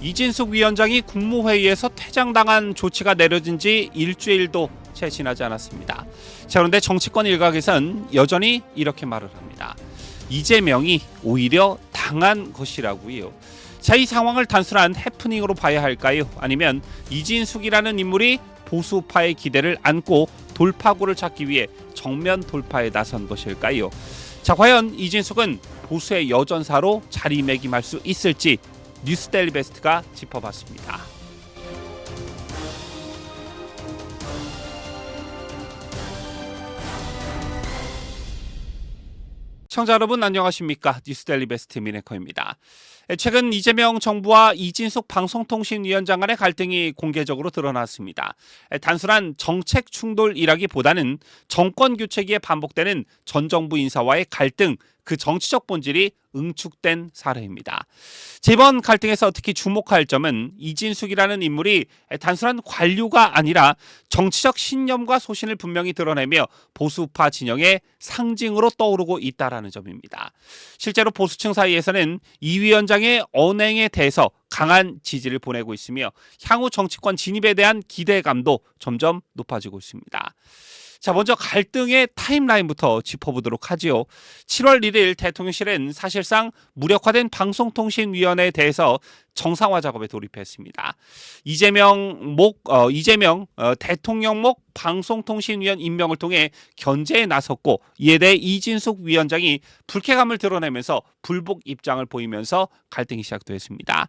이진숙 위원장이 국무회의에서 퇴장당한 조치가 내려진 지 일주일도 채 지나지 않았습니다. 자, 그런데 정치권 일각에선 여전히 이렇게 말을 합니다. 이재명이 오히려 당한 것이라고요. 자, 이 상황을 단순한 해프닝으로 봐야 할까요? 아니면 이진숙이라는 인물이 보수파의 기대를 안고 돌파구를 찾기 위해 정면 돌파에 나선 것일까요? 자, 과연 이진숙은 보수의 여전사로 자리매김할 수 있을지 뉴스데일리 베스트가 짚어봤습니다. 청자 여러분 안녕하십니까 뉴스데일리 베스트 미네커입니다. 최근 이재명 정부와 이진숙 방송통신위원장 간의 갈등이 공개적으로 드러났습니다. 단순한 정책 충돌이라기보다는 정권 교체기에 반복되는 전 정부 인사와의 갈등, 그 정치적 본질이 응축된 사례입니다. 이번 갈등에서 특히 주목할 점은 이진숙이라는 인물이 단순한 관료가 아니라 정치적 신념과 소신을 분명히 드러내며 보수파 진영의 상징으로 떠오르고 있다라는 점입니다. 실제로 보수층 사이에서는 이 위원장 의 언행에 대해서 강한 지지를 보내고 있으며 향후 정치권 진입에 대한 기대감도 점점 높아지고 있습니다. 자, 먼저 갈등의 타임라인부터 짚어보도록 하지요. 7월 1일 대통령실은 사실상 무력화된 방송통신위원회에 대해서 정상화 작업에 돌입했습니다. 이재명 목 어, 이재명 어, 대통령 목 방송통신위원 임명을 통해 견제에 나섰고 이에 대해 이진숙 위원장이 불쾌감을 드러내면서 불복 입장을 보이면서 갈등이 시작됐습니다.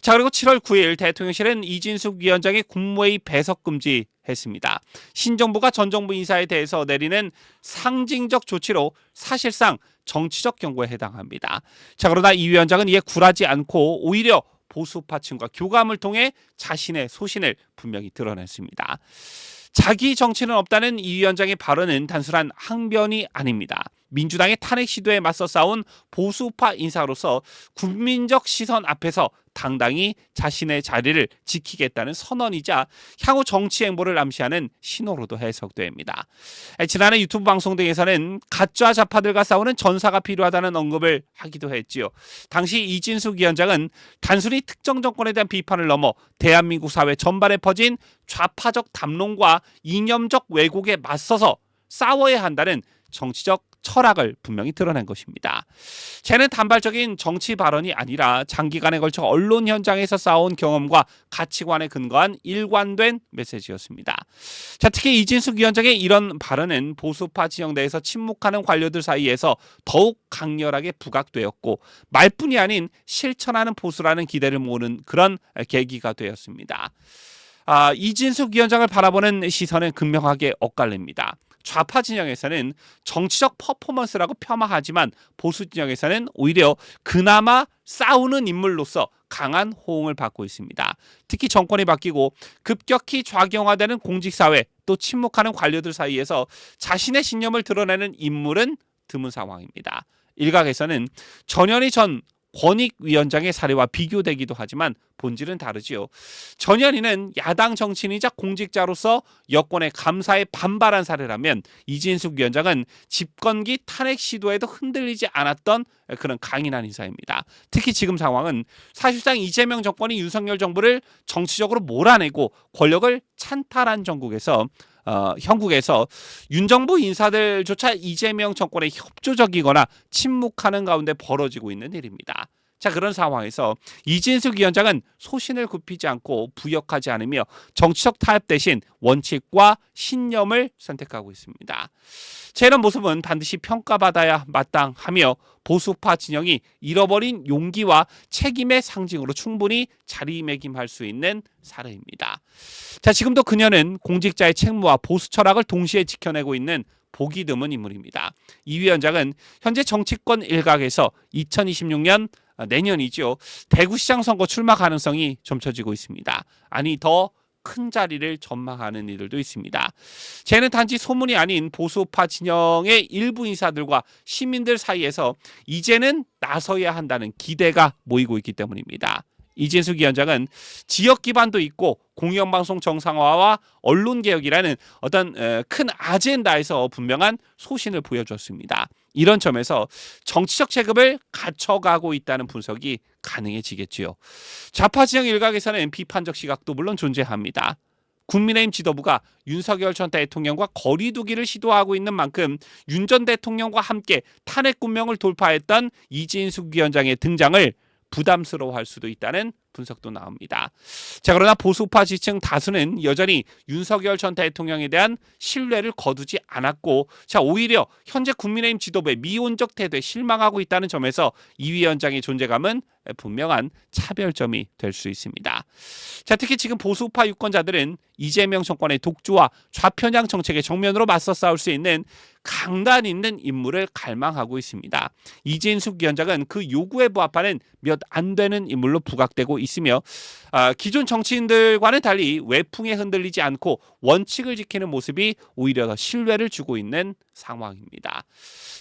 자 그리고 7월 9일 대통령실은 이진숙 위원장의 국무회의 배석 금지 했습니다. 신정부가 전 정부 인사에 대해서 내리는 상징적 조치로 사실상 정치적 경고에 해당합니다. 자 그러나 이 위원장은 이에 굴하지 않고 오히려 보수파층과 교감을 통해 자신의 소신을 분명히 드러냈습니다. 자기 정치는 없다는 이 위원장의 발언은 단순한 항변이 아닙니다. 민주당의 탄핵 시도에 맞서 싸운 보수파 인사로서 국민적 시선 앞에서 당당히 자신의 자리를 지키겠다는 선언이자 향후 정치 행보를 암시하는 신호로도 해석됩니다. 지난해 유튜브 방송 등에서는 가짜 좌파들과 싸우는 전사가 필요하다는 언급을 하기도 했지요. 당시 이진숙 위원장은 단순히 특정 정권에 대한 비판을 넘어 대한민국 사회 전반에 퍼진 좌파적 담론과 이념적 왜곡에 맞서서 싸워야 한다는 정치적 철학을 분명히 드러낸 것입니다. 쟤는 단발적인 정치 발언이 아니라 장기간에 걸쳐 언론 현장에서 쌓아온 경험과 가치관에 근거한 일관된 메시지였습니다. 자, 특히 이진숙 위원장의 이런 발언은 보수파 진영 내에서 침묵하는 관료들 사이에서 더욱 강렬하게 부각되었고 말뿐이 아닌 실천하는 보수라는 기대를 모으는 그런 계기가 되었습니다. 아, 이진숙 위원장을 바라보는 시선은 극명하게 엇갈립니다. 좌파 진영에서는 정치적 퍼포먼스라고 폄하하지만 보수 진영에서는 오히려 그나마 싸우는 인물로서 강한 호응을 받고 있습니다. 특히 정권이 바뀌고 급격히 좌경화되는 공직사회 또 침묵하는 관료들 사이에서 자신의 신념을 드러내는 인물은 드문 상황입니다. 일각에서는 전현희 전 권익위원장의 사례와 비교되기도 하지만 본질은 다르지요. 전현희는 야당 정치인이자 공직자로서 여권의 감사에 반발한 사례라면 이진숙 위원장은 집권기 탄핵 시도에도 흔들리지 않았던 그런 강인한 인사입니다. 특히 지금 상황은 사실상 이재명 정권이 윤석열 정부를 정치적으로 몰아내고 권력을 찬탈한 정국에서 어, 형국에서 윤 정부 인사들조차 이재명 정권에 협조적이거나 침묵하는 가운데 벌어지고 있는 일입니다. 자 그런 상황에서 이진숙 위원장은 소신을 굽히지 않고 부역하지 않으며 정치적 타협 대신 원칙과 신념을 선택하고 있습니다. 자, 이런 모습은 반드시 평가받아야 마땅하며 보수파 진영이 잃어버린 용기와 책임의 상징으로 충분히 자리매김할 수 있는 사례입니다. 자, 지금도 그녀는 공직자의 책무와 보수 철학을 동시에 지켜내고 있는 보기 드문 인물입니다. 이 위원장은 현재 정치권 일각에서 2026년 내년이죠. 대구시장 선거 출마 가능성이 점쳐지고 있습니다. 아니 더 큰 자리를 전망하는 이들도 있습니다. 쟤는 단지 소문이 아닌 보수파 진영의 일부 인사들과 시민들 사이에서 이제는 나서야 한다는 기대가 모이고 있기 때문입니다. 이진숙 위원장은 지역 기반도 있고 공영방송 정상화와 언론 개혁이라는 어떤 큰 아젠다에서 분명한 소신을 보여줬습니다. 이런 점에서 정치적 체급을 갖춰가고 있다는 분석이 가능해지겠지요. 좌파 진영 일각에서는 비판적 시각도 물론 존재합니다. 국민의힘 지도부가 윤석열 전 대통령과 거리두기를 시도하고 있는 만큼 윤 전 대통령과 함께 탄핵 군명을 돌파했던 이진숙 위원장의 등장을 부담스러워할 수도 있다는 분석도 나옵니다. 자 그러나 보수파 지층 다수는 여전히 윤석열 전 대통령에 대한 신뢰를 거두지 않았고 자 오히려 현재 국민의힘 지도부의 미온적 태도에 실망하고 있다는 점에서 이 위원장의 존재감은 분명한 차별점이 될 수 있습니다. 자 특히 지금 보수파 유권자들은 이재명 정권의 독주와 좌편향 정책에 정면으로 맞서 싸울 수 있는 강단 있는 인물을 갈망하고 있습니다. 이진숙 위원장은 그 요구에 부합하는 몇 안 되는 인물로 부각되고 있으며 아, 기존 정치인들과는 달리 외풍에 흔들리지 않고 원칙을 지키는 모습이 오히려 더 신뢰를 주고 있는 상황입니다.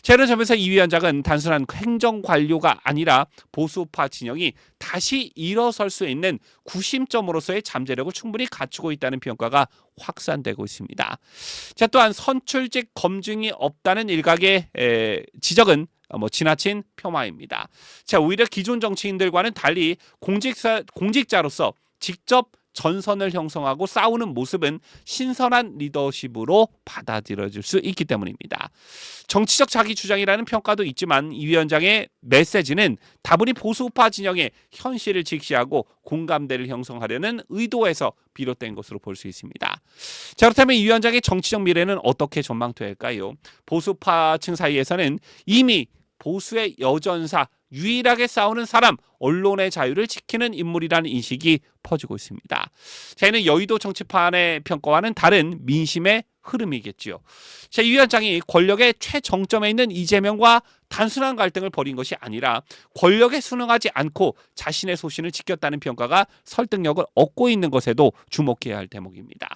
자, 이런 점에서 이 위원장은 단순한 행정 관료가 아니라 보수파 진영이 다시 일어설 수 있는 구심점으로서의 잠재력을 충분히 갖추고 있다는 평가가 확산되고 있습니다. 자, 또한 선출직 검증이 없다는 일각의 에, 지적은 어, 뭐 지나친 폄하입니다. 자, 오히려 기존 정치인들과는 달리 공직사 공직자로서 직접 전선을 형성하고 싸우는 모습은 신선한 리더십으로 받아들여질 수 있기 때문입니다. 정치적 자기 주장이라는 평가도 있지만 이 위원장의 메시지는 다분히 보수파 진영의 현실을 직시하고 공감대를 형성하려는 의도에서 비롯된 것으로 볼 수 있습니다. 자 그렇다면 이 위원장의 정치적 미래는 어떻게 전망될까요? 보수파층 사이에서는 이미 보수의 여전사 유일하게 싸우는 사람 언론의 자유를 지키는 인물이라는 인식이 퍼지고 있습니다. 저희는 여의도 정치판의 평가와는 다른 민심의 흐름이겠지요. 자, 이 위원장이 권력의 최정점에 있는 이재명과 단순한 갈등을 벌인 것이 아니라 권력에 순응하지 않고 자신의 소신을 지켰다는 평가가 설득력을 얻고 있는 것에도 주목해야 할 대목입니다.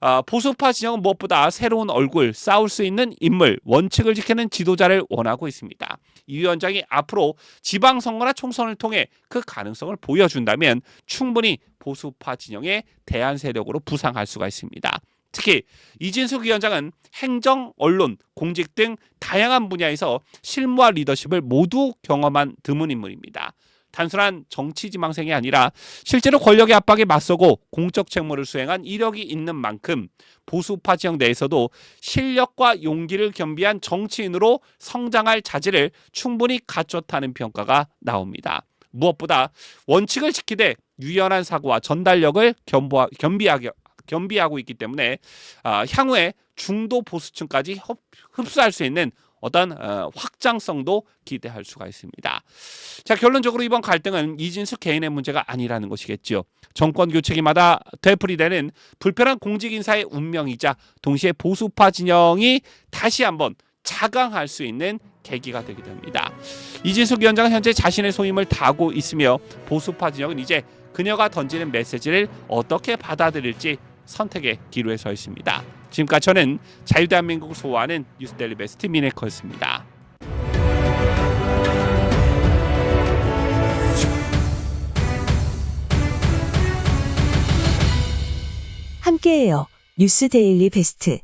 아, 보수파 진영은 무엇보다 새로운 얼굴, 싸울 수 있는 인물, 원칙을 지키는 지도자를 원하고 있습니다. 이 위원장이 앞으로 지방선거나 총선을 통해 그 가능성을 보여준다면 충분히 보수파 진영의 대안 세력으로 부상할 수가 있습니다. 특히 이진숙 위원장은 행정, 언론, 공직 등 다양한 분야에서 실무와 리더십을 모두 경험한 드문 인물입니다. 단순한 정치 지망생이 아니라 실제로 권력의 압박에 맞서고 공적 책무를 수행한 이력이 있는 만큼 보수파 지역 내에서도 실력과 용기를 겸비한 정치인으로 성장할 자질을 충분히 갖췄다는 평가가 나옵니다. 무엇보다 원칙을 지키되 유연한 사고와 전달력을 겸보하, 겸비하게 겸비하고 있기 때문에 아, 향후에 중도 보수층까지 흡, 흡수할 수 있는 어떤 어, 확장성도 기대할 수가 있습니다. 자 결론적으로 이번 갈등은 이진숙 개인의 문제가 아니라는 것이겠죠. 정권 교체기마다 되풀이되는 불편한 공직 인사의 운명이자 동시에 보수파 진영이 다시 한번 자강할 수 있는 계기가 되게 됩니다. 이진숙 위원장은 현재 자신의 소임을 다하고 있으며 보수파 진영은 이제 그녀가 던지는 메시지를 어떻게 받아들일지 선택의 기로에 서 있습니다. 지금까지 저는 자유대한민국을 소화하는 뉴스데일리 베스트 미네커였습니다. 함께해요. 뉴스 데일리 베스트.